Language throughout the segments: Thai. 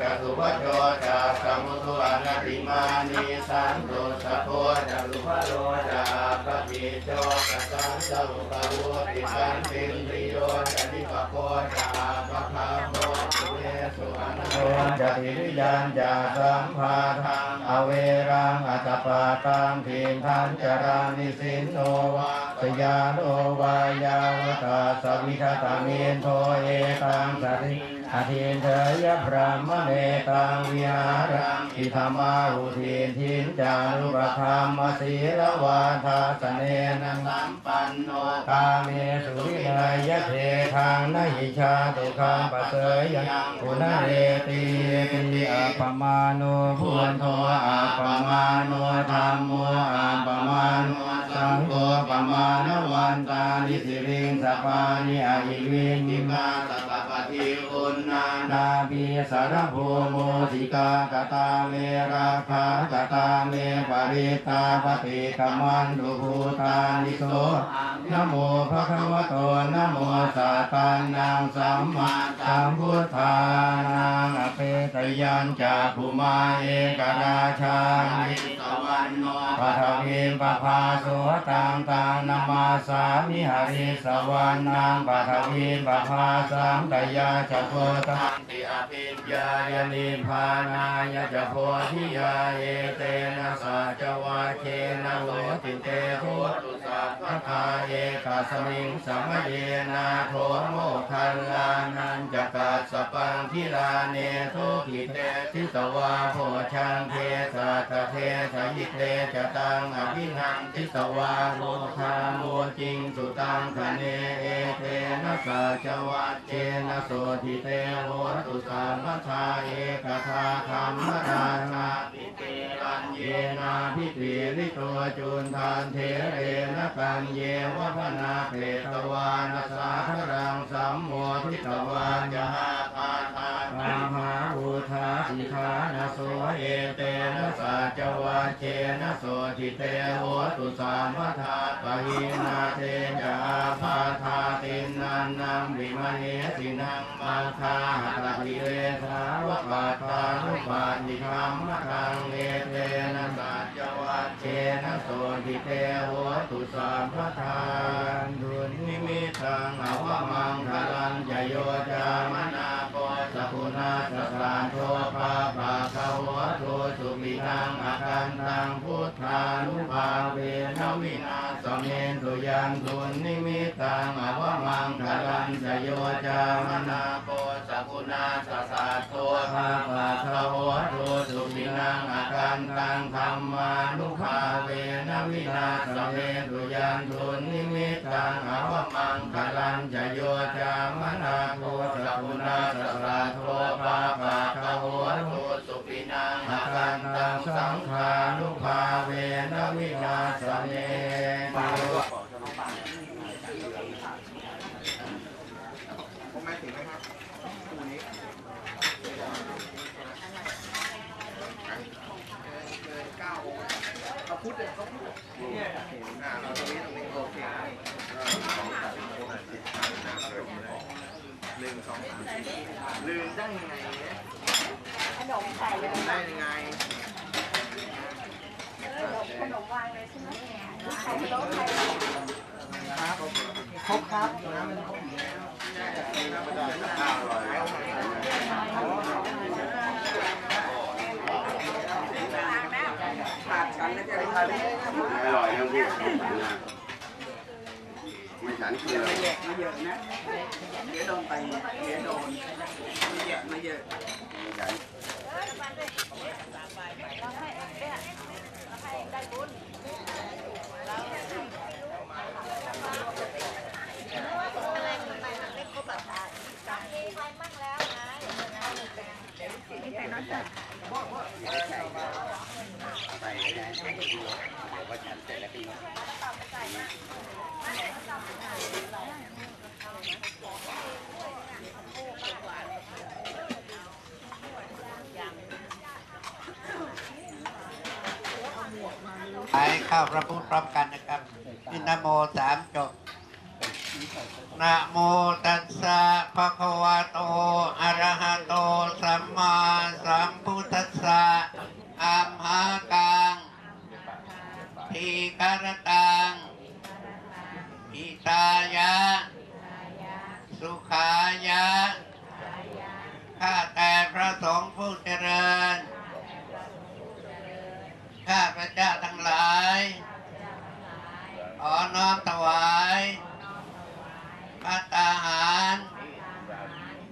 จสุวัโจจัมุตุอนาติมานิสันตุสะโพจัลุภโลจะปฏิโจกสังสุปวุติสันตินริโยจะนิปโคจะปะคาโมตุเวสุอนโนจะติริยันจะสัมภาทังอเวรังอัตปาตังทินทันจารานิสินโนวาสยานโนวายาวตาสวิคตาเมนโทเอตังสริ อาทินเถยพระมเนตังวิหารังอิธรรมาหุทินทินจารุปธรรมศีลวาทาสเนนังสัมปันโนกาเมสุวินยเททางนหิชาตุคังปัสเสยยังปุณเรติติอัปปมาโนพุนโทอัปปมาโนธรรมโมอัปปมาโนสังโฆปมาณวันตานิสิริงสปานิอายิวินิมาสปป ฏิอุณนานาบีสารภูโมสิกากตาเมราคากตาเมปริตาปฏิกมันตุภูตานิโสนะโมภะคะวะโตนะโมสัตตานังสัมมาสัมพุทธานังอเปตยัญจาภูมาเอกราชานิสวรรณโนปทวิมปะภาโสตังตังนามาสามิหริสวรรณังปทวิมปะภาสังตยาจะโพตังติอภิญญายนิพานายะจะโพธิยาเอเตนะสัจวะเคนะโลติเตโหตุ พพะคาเอกาสมิงสัมเยนาโทโมคัลลานันจกัสสปังทิลาเนทุกิเตทิตวาโพชังเทสัตเทสยิเตจตังอภินังทิตวาโลคาโมจิงสุตังคะเนเอเตนะสัจวัตเจนะโสทิเตโหตุสัมปทาเอกทาคัมมรานาปิ เยนาพิติริโตจุนทานเทเรนะกัญเยวะพนาเพตวานาสารังสัมโมทิตวาจหาปาทานาหาอุทาสิทานาโสเอเตนะสัจวาเชนะโสทิเตโหตุสามทาปะหินาเทจาภาทาตินันนังวิมเหสินังมาคาหัตถิเรสาวกาตานุปานิธรรมทังเอต เชนะโสทิเตโหตุสามทานดุลนิมิตังอวมังคลังจโยจามนาโปสกุณาสสานโทปาปาคาวะโทสุปินังอาคันตังพุทธานุภาเวนวินาสเมนตุยันตุนิมิตังอวมังคลังจโยจามนาานโทปาปาคาวะโทสุปินังอาคันตังธรรมานุภาเวนวินาสเมนตุยันตุนิมิตังอวมังคลังจโยจามนาโปสกุณาสสานโทปาปาคาวะโทสุปินังอาคันตังสังขานุภาเวนวินาสเมน ผมไม่ถึงนะครับคู่นี้เกินเก้าองค์เขาพุทธเลยเขาพุทธเนี่ยอ่าเราตรงนี้ตรงนี้โอเค ลืมสองสามสี่ลืมได้ยังไงเนี่ยขนมใส่เลยได้ยังไงขนมวางเลยใช่ไหมใส่โต๊ะใส่ครับครบครับน้ำมันครบอยู่แล้วธรรมดาข้าวอร่อยแล้วขาดฉันแล้วจะทาน อร่อยยังพี่ไม่ฉันเกลือไม่แยกมาเยอะนะเดี๋ยวโดนไปเดี๋ยวโดนไม่แยกมาเยอะไม่ฉัน ไปเข้าพระพุทธพร้อมกันนะครับนินโมสามจบนะโมตัสสะภะคะวะโตอะระหะโต สัมมาสัมพุทธัสสะอัมหากัง ทีคารตังอิตายะ สุขายะ ข้าแต่พระสงฆ์ผู้เจริญ ข้าพระเจ้าทั้งหลายขอน้อมถวายพัตตาหาร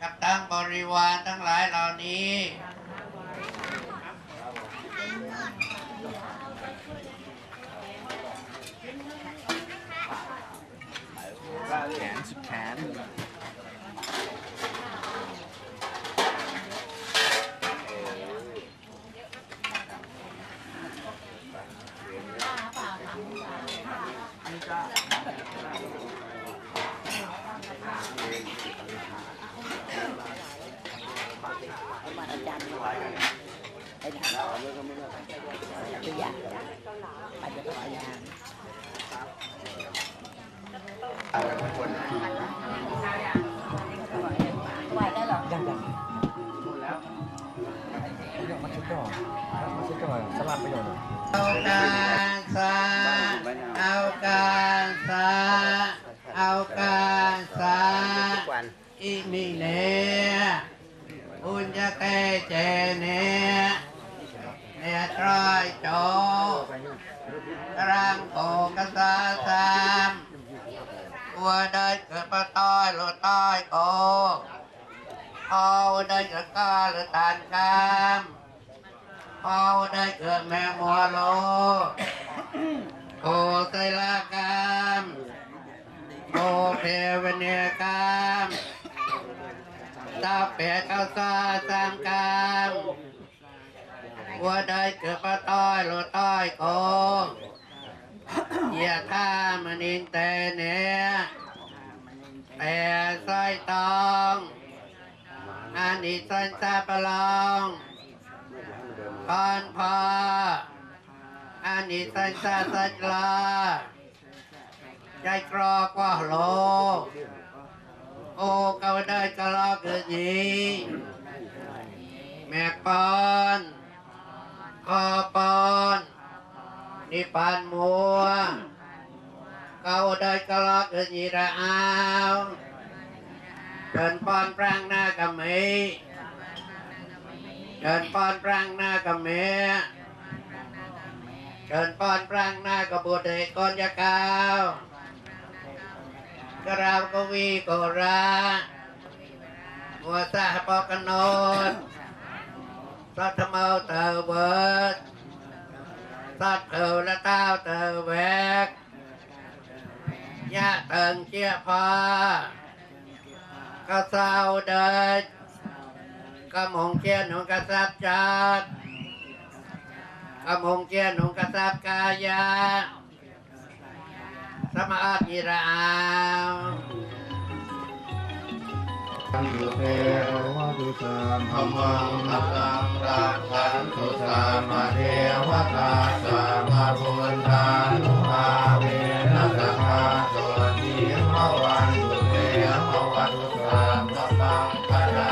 กับทั้งบริวารทั้งหลายเหล่านี้ ญจะเกเจเนเนตรอยโจกรังโกกษาสามวัวได้เกิดปะต้อยโลต้อยโกเอาได้เกิดกาหรือตานกามเอาได้เกิดแม่มัวโลโอไตลากามโอเทวเนกาม ตาเปะเก้าซาสังกามว่าได้เกิดปะต้อยโลต้อยโกเหยียข้ามันินเตเนแต่สร้อยตองอันนี้สันซาปลองนพาอานิสัยสาสัจลาใจกรอกว่าโล โอ้กาได้กะลอกเกิดนี้แม่ปอนคอปอนนิพานมัวเกาได้กะลอกเกิดนี้ระอาวเดินปอนปรางหน้ากะเมเดินปอนปรางหน้ากะเมเดินปอนปรางหน้ากะบุตรเอกกอนยากาว กราบกวีโกรามัวสาปอกนนสัตเมาเตเวิร์ดสัตเถอละเต้าเตอแวกยะเติงเจียพากระเซาเดินกระมงเจียนหงกระซับจัดกระมงเจียนหงกระซับกายา สมาธิราวตังสุเตโอวะตุสามธรรมังนักังรักขันตุสามาเทวตาสามาบุญทานุภาเวนัสสาโสติภวันตุเตภวัตุสามธรรมังพลังรัก